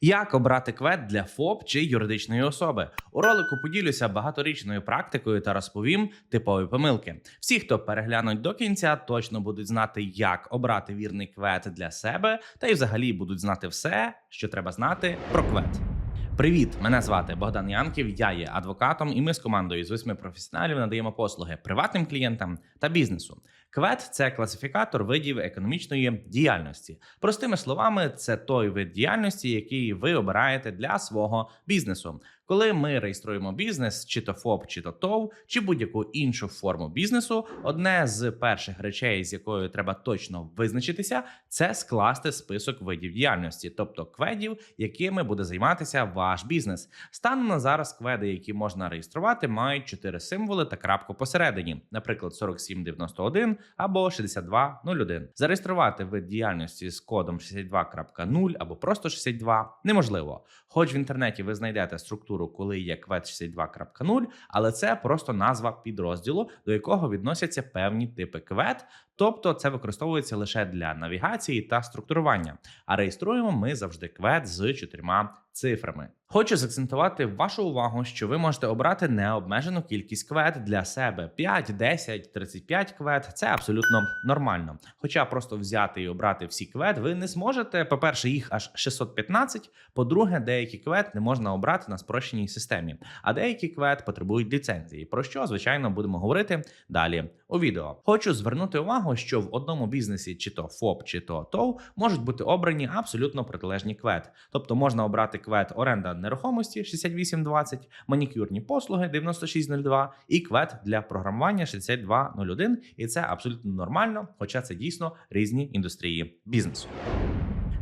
Як обрати квет для ФОП чи юридичної особи? У ролику поділюся багаторічною практикою та розповім типові помилки. Всі, хто переглянуть до кінця, точно будуть знати, як обрати вірний квет для себе, та й взагалі будуть знати все, що треба знати про квет. Привіт, мене звати Богдан Янків. Я є адвокатом, і ми з командою з восьми професіоналів надаємо послуги приватним клієнтам та бізнесу. КВЕТ це класифікатор видів економічної діяльності. Простими словами, це той вид діяльності, який ви обираєте для свого бізнесу. Коли ми реєструємо бізнес, чи то ФОП, чи то ТОВ, чи будь-яку іншу форму бізнесу, одне з перших речей, з якою треба точно визначитися, це скласти список видів діяльності, тобто кведів, якими буде займатися ваш бізнес. Станом на зараз кведи, які можна реєструвати, мають чотири символи та крапку посередині, наприклад, 4791 або 6201. Зареєструвати вид діяльності з кодом 62.0 або просто 62 неможливо. Хоч в інтернеті ви знайдете структуру, коли є квет 62.0, але це просто назва підрозділу, до якого відносяться певні типи квет. Тобто це використовується лише для навігації та структурування. А реєструємо ми завжди квет з чотирма цифрами. Хочу заакцентувати вашу увагу, що ви можете обрати необмежену кількість квет для себе: 5, 10, 35 квет. Це абсолютно нормально. Хоча просто взяти і обрати всі квет ви не зможете. По-перше, їх аж 615, По-друге, деякі квет не можна обрати на спрощеній системі, а деякі квет потребують ліцензії. Про що звичайно будемо говорити далі у відео. Хочу звернути увагу, що в одному бізнесі, чи то ФОП, чи то ТОВ, можуть бути обрані абсолютно протилежні квет. Тобто можна обрати квет оренда нерухомості 6820, манікюрні послуги 9602 і квет для програмування 6201. І це абсолютно нормально, хоча це дійсно різні індустрії бізнесу.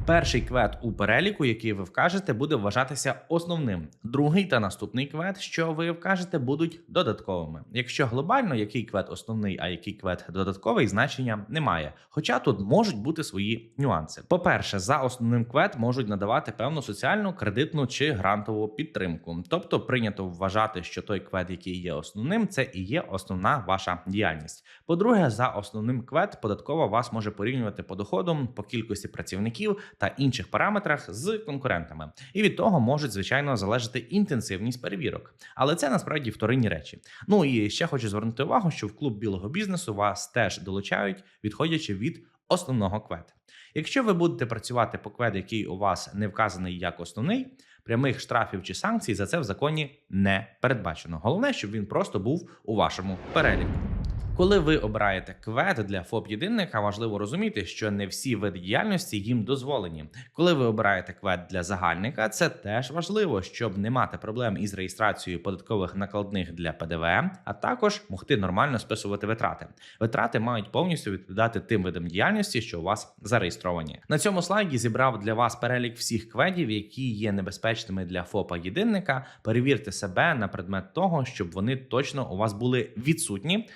Перший квет у переліку, який ви вкажете, буде вважатися основним. Другий та наступний квет, що ви вкажете, будуть додатковими. Якщо глобально який квет основний, а який квет додатковий, значення немає. Хоча тут можуть бути свої нюанси. По-перше, за основним квет можуть надавати певну соціальну, кредитну чи грантову підтримку. Тобто прийнято вважати, що той квет, який є основним, це і є основна ваша діяльність. По-друге, за основним квет податкова вас може порівнювати по доходам, по кількості працівників та інших параметрах з конкурентами, і від того можуть звичайно залежати інтенсивність перевірок. Але це насправді вторинні речі. Ну і ще хочу звернути увагу, що в клуб білого бізнесу вас теж долучають, відходячи від основного квет. Якщо ви будете працювати по квед, який у вас не вказаний як основний, прямих штрафів чи санкцій за це в законі не передбачено. Головне, щоб він просто був у вашому переліку. Коли ви обираєте квет для ФОП єдинника, важливо розуміти, що не всі види діяльності їм дозволені. Коли ви обираєте квет для загальника, це теж важливо, щоб не мати проблем із реєстрацією податкових накладних для ПДВ, а також могти нормально списувати витрати. Витрати мають повністю відповідати тим видам діяльності, що у вас зареєстровані. На цьому слайді зібрав для вас перелік всіх кведів, які є небезпечними для ФОПа єдинника. Перевірте себе на предмет того, щоб вони точно у вас були відсутні.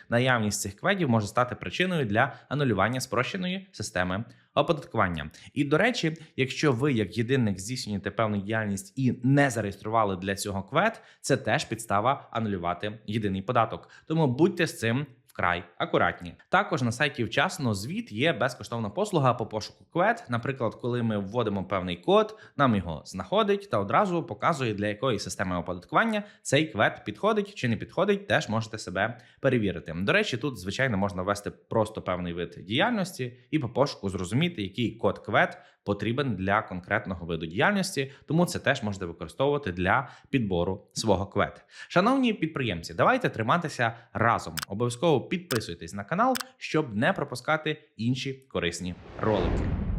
Наявність цих кведів може стати причиною для анулювання спрощеної системи оподаткування. І до речі, якщо ви як єдиник здійснюєте певну діяльність і не зареєстрували для цього квет, це теж підстава анулювати єдиний податок. Тому будьте з цим. Вкрай акуратні. Також на сайті вчасно звіт є безкоштовна послуга по пошуку квет. Наприклад, коли ми вводимо певний код, нам його знаходить та одразу показує для якої системи оподаткування цей квет підходить чи не підходить. Теж можете себе перевірити. До речі, тут звичайно можна ввести просто певний вид діяльності і по пошуку зрозуміти, який код квет потрібен для конкретного виду діяльності. Тому це теж можете використовувати для підбору свого квет. Шановні підприємці, давайте триматися разом. Обов'язково підписуйтесь на канал, щоб не пропускати інші корисні ролики.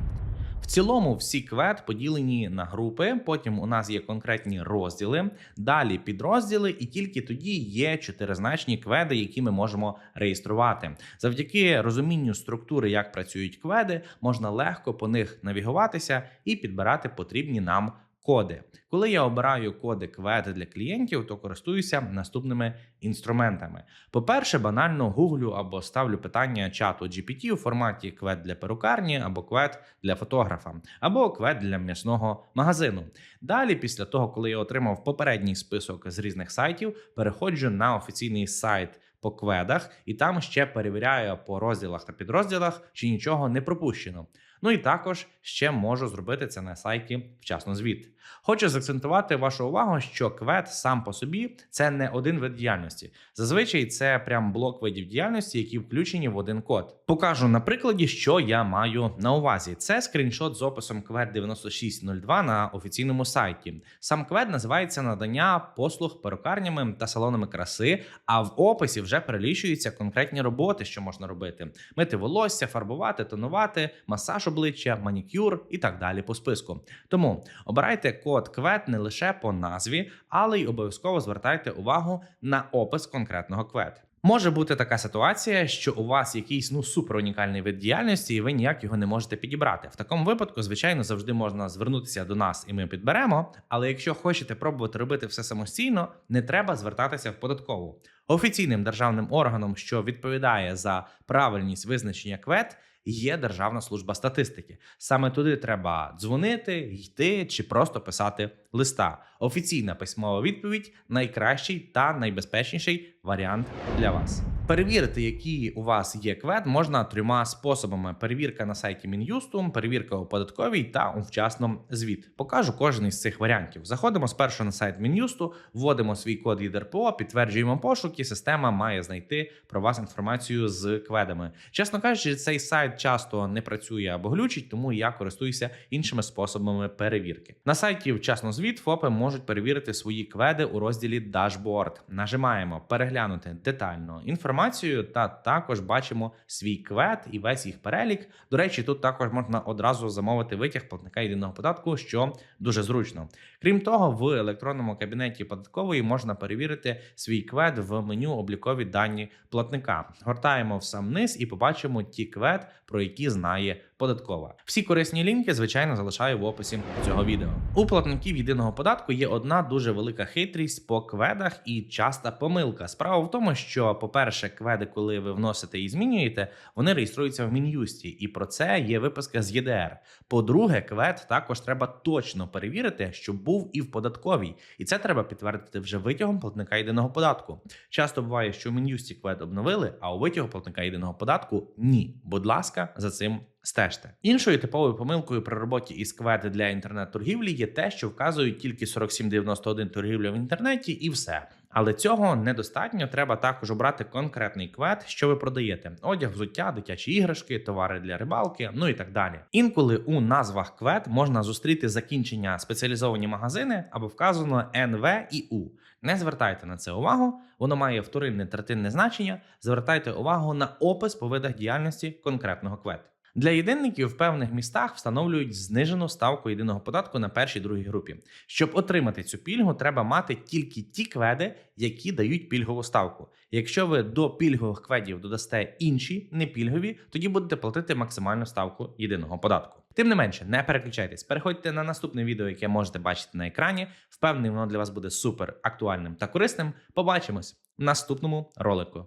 В цілому всі квет поділені на групи. Потім у нас є конкретні розділи, далі підрозділи, і тільки тоді є чотиризначні кведи, які ми можемо реєструвати. Завдяки розумінню структури, як працюють кведи, можна легко по них навігуватися і підбирати потрібні нам. Коди, коли я обираю коди квед для клієнтів, то користуюся наступними інструментами. По-перше, банально гуглю або ставлю питання чату GPT у форматі квед для перукарні, або квед для фотографа, або квед для м'ясного магазину. Далі, після того, коли я отримав попередній список з різних сайтів, переходжу на офіційний сайт по кведах, і там ще перевіряю по розділах та підрозділах, чи нічого не пропущено. Ну і також ще можу зробити це на сайті вчасно звіт. Хочу заакцентувати вашу увагу, що квет сам по собі це не один вид діяльності. Зазвичай це прям блок видів діяльності, які включені в один код. Покажу на прикладі, що я маю на увазі. Це скріншот з описом квет 9602 на офіційному сайті. Сам квет називається надання послуг перукарнями та салонами краси. А в описі вже перелічуються конкретні роботи, що можна робити: мити волосся, фарбувати, тонувати, масаж обличчя, манікюр і так далі по списку. Тому обирайте код квет не лише по назві, але й обов'язково звертайте увагу на опис конкретного квет. Може бути така ситуація, що у вас якийсь ну супер унікальний вид діяльності, і ви ніяк його не можете підібрати. В такому випадку, звичайно, завжди можна звернутися до нас, і ми підберемо. Але якщо хочете пробувати робити все самостійно, не треба звертатися в податкову. Офіційним державним органом, що відповідає за правильність визначення квет, є Державна служба статистики. Саме туди треба дзвонити, йти чи просто писати листа. Офіційна письмова відповідь найкращий та найбезпечніший варіант для вас. Перевірити, які у вас є квет, можна трьома способами: перевірка на сайті Мін'юсту, перевірка у податковій та у вчасному звіт. Покажу кожен із цих варіантів. Заходимо спершу на сайт Мін'юсту, вводимо свій код від РПО, підтверджуємо пошук, і система має знайти про вас інформацію з кведами. Чесно кажучи, цей сайт часто не працює або глючить, тому я користуюся іншими способами перевірки. На сайті вчасно звіт ФОПи можуть перевірити свої кведи у розділі Дашборд. Нажимаємо переглянути детально інформацію, та також бачимо свій квет і весь їх перелік. До речі, тут також можна одразу замовити витяг платника єдиного податку, що дуже зручно. Крім того, в електронному кабінеті податкової можна перевірити свій квет в меню облікові дані платника. Гортаємо в сам низ і побачимо ті квет, про які знає податкова. Всі корисні лінки, звичайно, залишаю в описі цього відео. У платників єдиного податку є одна дуже велика хитрість по кведах і часта помилка. Справа в тому, що, по-перше, кведи, коли ви вносите і змінюєте, вони реєструються в мін'юсті, і про це є виписка з ЄДР. По-друге, квед також треба точно перевірити, щоб був і в податковій, і це треба підтвердити вже витягом платника єдиного податку. Часто буває, що в мін'юсті квед обновили, а у витягу платника єдиного податку ні. Будь ласка, за цим. Стежте іншою типовою помилкою при роботі із кведи для інтернет-торгівлі є те, що вказують тільки 4791 торгівля в інтернеті, і все. Але цього недостатньо. Треба також обрати конкретний квет, що ви продаєте: одяг, взуття, дитячі іграшки, товари для рибалки, ну і так далі. Інколи у назвах квет можна зустріти закінчення спеціалізовані магазини або вказано НВ і У. Не звертайте на це увагу, воно має вторинне третинне значення. Звертайте увагу на опис по видах діяльності конкретного квет. Для єдинників в певних містах встановлюють знижену ставку єдиного податку на першій другій групі. Щоб отримати цю пільгу, треба мати тільки ті кведи, які дають пільгову ставку. Якщо ви до пільгових кведів додасте інші непільгові, тоді будете платити максимальну ставку єдиного податку. Тим не менше, не переключайтесь, переходьте на наступне відео, яке можете бачити на екрані. Впевнений, воно для вас буде супер актуальним та корисним. Побачимось в наступному ролику.